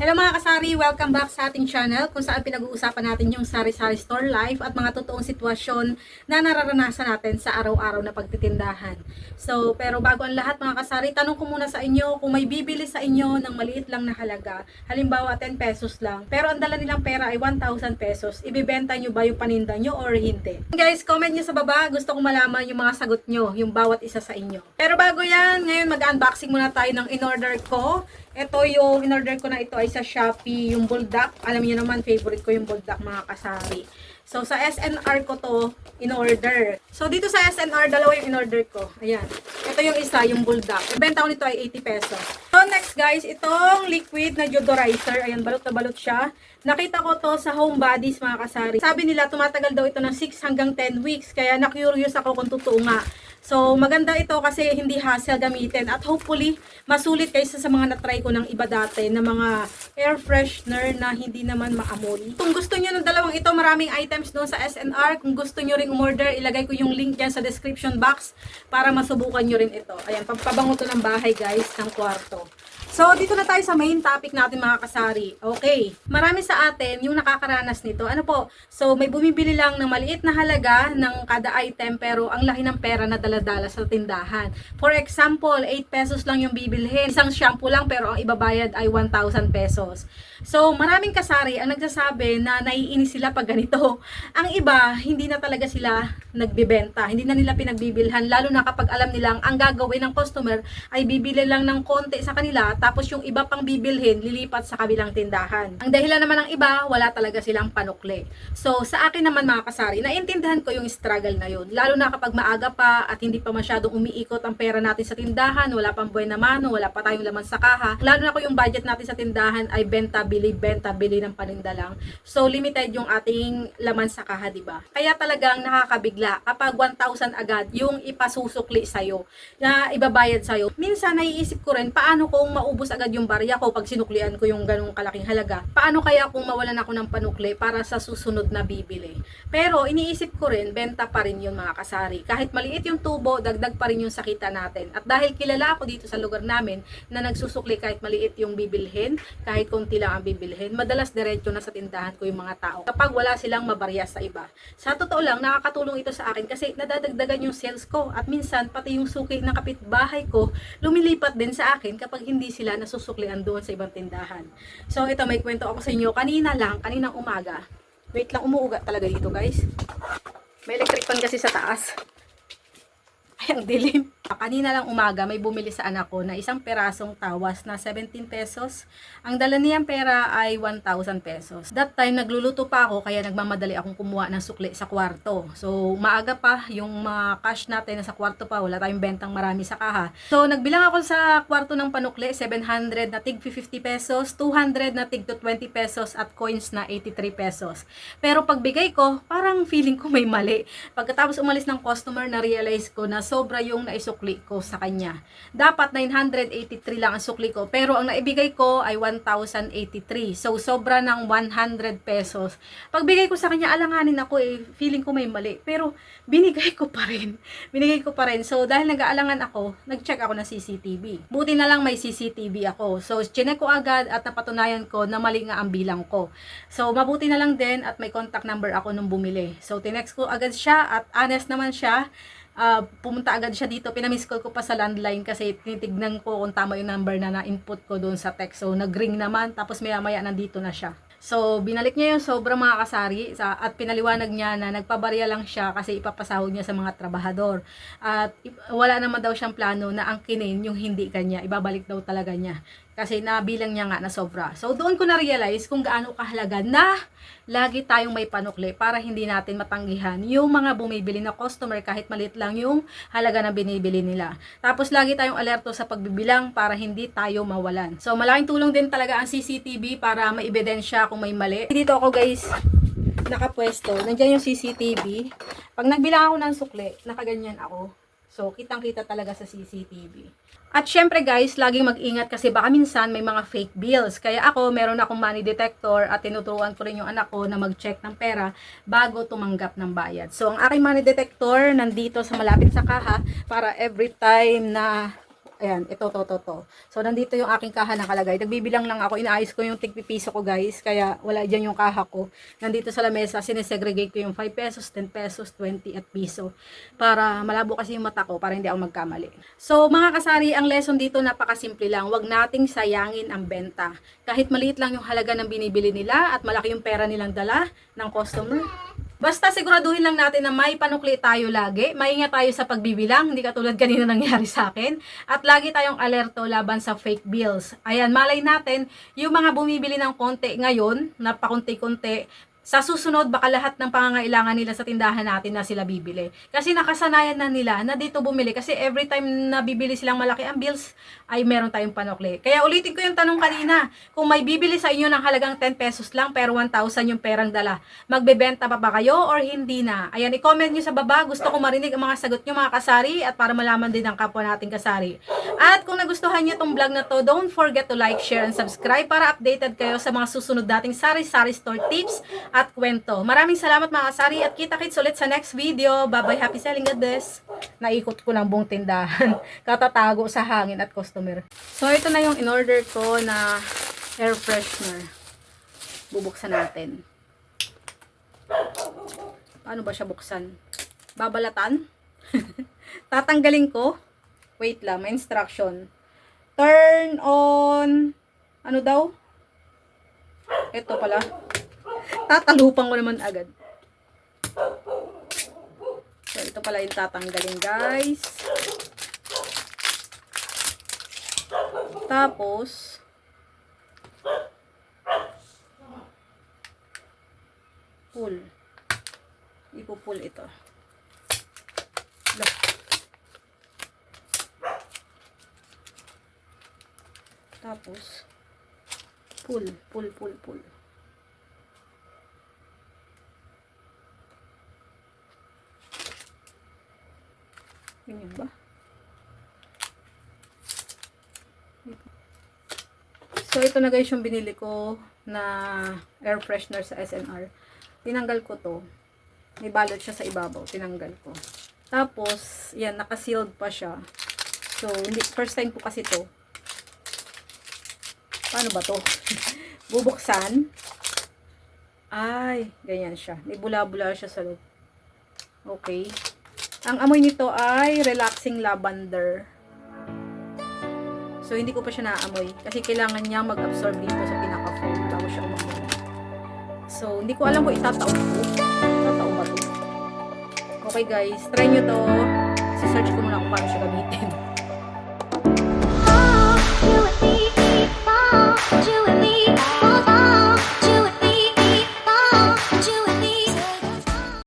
Hello mga kasari, welcome back sa ating channel kung saan pinag-uusapan natin yung sari-sari store life at mga totoong sitwasyon na nararanasan natin sa araw-araw na pagtitindahan. So, pero bago ang lahat mga kasari, tanong ko muna sa inyo kung may bibili sa inyo ng maliit lang na halaga, halimbawa 10 pesos lang, pero ang dala nilang pera ay 1,000 pesos, ibibenta nyo ba yung paninda nyo or hindi? Guys, comment nyo sa baba, gusto kong malaman yung mga sagot nyo, yung bawat isa sa inyo. Pero bago yan, ngayon mag-unboxing muna tayo ng in-order ko. Ito yung in-order ko na ito ay sa Shopee, yung buldak. Alam niyo naman, favorite ko yung buldak mga kasari. So, sa SNR ko to in-order. So, dito sa SNR, dalawa yung in-order ko. Ayan. Ito yung isa, yung buldak. Ibenta ko nito ay 80 pesos. So, next guys, itong liquid na deodorizer. Ayan, balot na balot siya. Nakita ko to sa Home Bodies mga kasari. Sabi nila, tumatagal daw ito ng 6 hanggang 10 weeks. Kaya na-curious ako kung totoo nga. So, maganda ito kasi hindi hassle gamitin. At hopefully, masulit kaysa sa mga na-try ko ng iba dati na mga air freshener na hindi naman maamoy. Kung gusto nyo ng dalawang ito, maraming items doon sa SNR. Kung gusto nyo ring umorder, ilagay ko yung link dyan sa description box para masubukan nyo rin ito. Ayan, pampabango to ng bahay guys, ng kwarto. So, dito na tayo sa main topic natin mga kasari. Okay. Marami sa atin yung nakakaranas nito. Ano po? So, may bumibili lang ng maliit na halaga ng kada item pero ang laki ng pera na daladala sa tindahan. For example, 8 pesos lang yung bibilhin. Isang shampoo lang pero ang ibabayad ay 1,000 pesos. So, maraming kasari ang nagsasabi na naiinis sila pag ganito. Ang iba, hindi na talaga sila nagbibenta. Hindi na nila pinagbibilhan. Lalo na kapag alam nilang ang gagawin ng customer ay bibili lang ng konti sa kanila tapos yung iba pang bibilhin lilipat sa kabilang tindahan. Ang dahilan naman ng iba, wala talaga silang panukli. So, sa akin naman mga kasari, naintindihan ko yung struggle na yun. Lalo na kapag maaga pa at hindi pa masyadong umiikot ang pera natin sa tindahan, wala pang buwan na mano, wala pa tayong laman sa kaha. Lalo na kung yung budget natin sa tindahan ay benta, bili, benta, bili ng paninda lang. So, limited yung ating laman sa kaha, di ba? Kaya talagang nakakabigla kapag 1,000 agad yung ipasusukli sa'yo na ibabayad sa'yo. Minsan, naiisip ko rin, paano kung maubos agad yung barya ko pag sinuklian ko yung ganong kalaking halaga? Paano kaya kung mawalan ako ng panukli para sa susunod na bibili? Pero, iniisip ko rin, benta pa rin yun mga kasari. Kahit maliit yung tubo, dagdag pa rin yung sakita natin. At dahil kilala ako dito sa lugar namin na nagsusukli kahit maliit yung bibilhin, kahit konti lang ang bibilhin, madalas diretso na sa tindahan ko yung mga tao. Kapag wala silang mabarya sa iba. Sa totoo lang, nakakatulong ito sa akin kasi nadadagdagan yung sales ko at minsan pati yung suki ng kapitbahay ko lumilipat din sa akin kapag hindi sila nasusuklian doon sa ibang tindahan. So ito may kwento ako sa inyo kanina lang, kaninang umaga. Wait lang, umuuga talaga dito guys. May electric fan kasi sa taas. Ang dilim. Kanina lang umaga, may bumili sa anak ko na isang perasong tawas na 17 pesos. Ang dala niyang pera ay 1,000 pesos. That time, nagluluto pa ako, kaya nagmamadali akong kumuha ng sukli sa kwarto. So, maaga pa, yung mga cash natin na sa kwarto pa, wala tayong bentang marami sa kaha. So, nagbilang ako sa kwarto ng panukli, 700 na tig 50 pesos, 200 na tig 20 pesos, at coins na 83 pesos. Pero pagbigay ko, parang feeling ko may mali. Pagkatapos umalis ng customer, na-realize ko na sobra yung naisukli ko sa kanya. Dapat 983 lang ang sukli ko, pero ang naibigay ko ay 1,083. So, sobra ng 100 pesos. Pagbigay ko sa kanya, alanganin ako eh, feeling ko may mali. Pero, binigay ko pa rin. Binigay ko pa rin. So, dahil nag-aalangan ako, nag-check ako ng CCTV. Buti na lang may CCTV ako. So, chinek ko agad at napatunayan ko na mali nga ang bilang ko. So, mabuti na lang din at may contact number ako nung bumili. So, tinext ko agad siya at honest naman siya ah, pumunta agad siya dito. Pinamiss call ko pa sa landline kasi tinitignan ko kung tama yung number na na-input ko doon sa text. So, nag-ring naman. Tapos maya-maya nandito na siya. So, binalik niya yung sobrang mga kasari sa, at pinaliwanag niya na nagpabarya lang siya kasi ipapasahod niya sa mga trabahador. At wala naman daw siyang plano na angkinin yung hindi kanya. Ibabalik daw talaga niya. Kasi nabilang niya nga na sobra. So, doon ko na-realize kung gaano kahalaga na lagi tayong may panukli para hindi natin matanggihan yung mga bumibili na customer kahit maliit lang yung halaga na binibili nila. Tapos lagi tayong alerto sa pagbibilang para hindi tayo mawalan. So malaking tulong din talaga ang CCTV para maibidensya kung may mali. Dito ako guys nakapwesto. Nandiyan yung CCTV. Pag nagbilang ako ng sukli, nakaganyan ako. So, kitang-kita talaga sa CCTV. At syempre guys, laging mag-ingat kasi baka minsan may mga fake bills. Kaya ako, meron akong money detector at tinuturuan ko rin yung anak ko na mag-check ng pera bago tumanggap ng bayad. So, ang aking money detector nandito sa malapit sa kaha para every time na Ayan, ito, to, to, to. So, nandito yung aking kaha nakalagay. Nagbibilang lang ako. Inaayos ko yung tigpipiso ko, guys. Kaya, wala dyan yung kaha ko. Nandito sa lamesa, sinesegregate ko yung 5 pesos, 10 pesos, 20 at piso. Para malabo kasi yung mata ko, para hindi ako magkamali. So, mga kasari, ang lesson dito napakasimple lang. Huwag nating sayangin ang benta. Kahit maliit lang yung halaga ng binibili nila at malaki yung pera nilang dala ng customer, Basta siguraduhin lang natin na may panukli tayo lagi. Maingat tayo sa pagbibilang, hindi katulad kanina nangyari sa akin. At lagi tayong alerto laban sa fake bills. Ayan, malay natin, yung mga bumibili ng konti ngayon, na pakunti-kunti, sa susunod, baka lahat ng pangangailangan nila sa tindahan natin na sila bibili. Kasi nakasanayan na nila na dito bumili. Kasi every time na bibili silang malaki ang bills, ay meron tayong panukli. Kaya ulitin ko yung tanong kanina. Kung may bibili sa inyo ng halagang 10 pesos lang, pero 1,000 yung perang dala, magbebenta pa ba kayo or hindi na? Ayan, i-comment nyo sa baba. Gusto ko marinig ang mga sagot nyo mga kasari at para malaman din ang kapwa nating kasari. At kung nagustuhan nyo tong vlog na to, don't forget to like, share, and subscribe para updated kayo sa mga susunod dating sari-sari store tips at kwento. Maraming salamat mga kasari at kita-kits ulit sa next video. Bye-bye, happy selling, God bless. Naikot ko lang buong tindahan. Katatago sa hangin at customer. So, ito na yung in-order ko na air freshener. Bubuksan natin. Paano ba siya buksan? Babalatan? Tatanggalin ko. Wait lang, may instruction. Turn on. Ano daw? Ito pala. Tatalupan ko naman agad. So, ito pala yung tatanggalin, guys. Tapos, pull. Ipupull ito. Look. Tapos, pull, pull, pull, pull. Ganyan ba? So, ito na guys yung binili ko na air freshener sa SNR. Tinanggal ko to. May balot siya sa ibabaw. Tinanggal ko. Tapos, yan, naka-sealed pa siya. So, hindi, first time ko kasi to. Paano ba to? Bubuksan. Ay, ganyan siya. May bula-bula siya sa loob. Okay. Ang amoy nito ay relaxing lavender. So, hindi ko pa siya naamoy. Kasi kailangan niya mag-absorb dito sa pinaka-foam bago siya umamoy. So, hindi ko alam kung itataon ko. Itataon ba to? Okay guys, try nyo to. Si-search ko muna kung paano siya gamitin.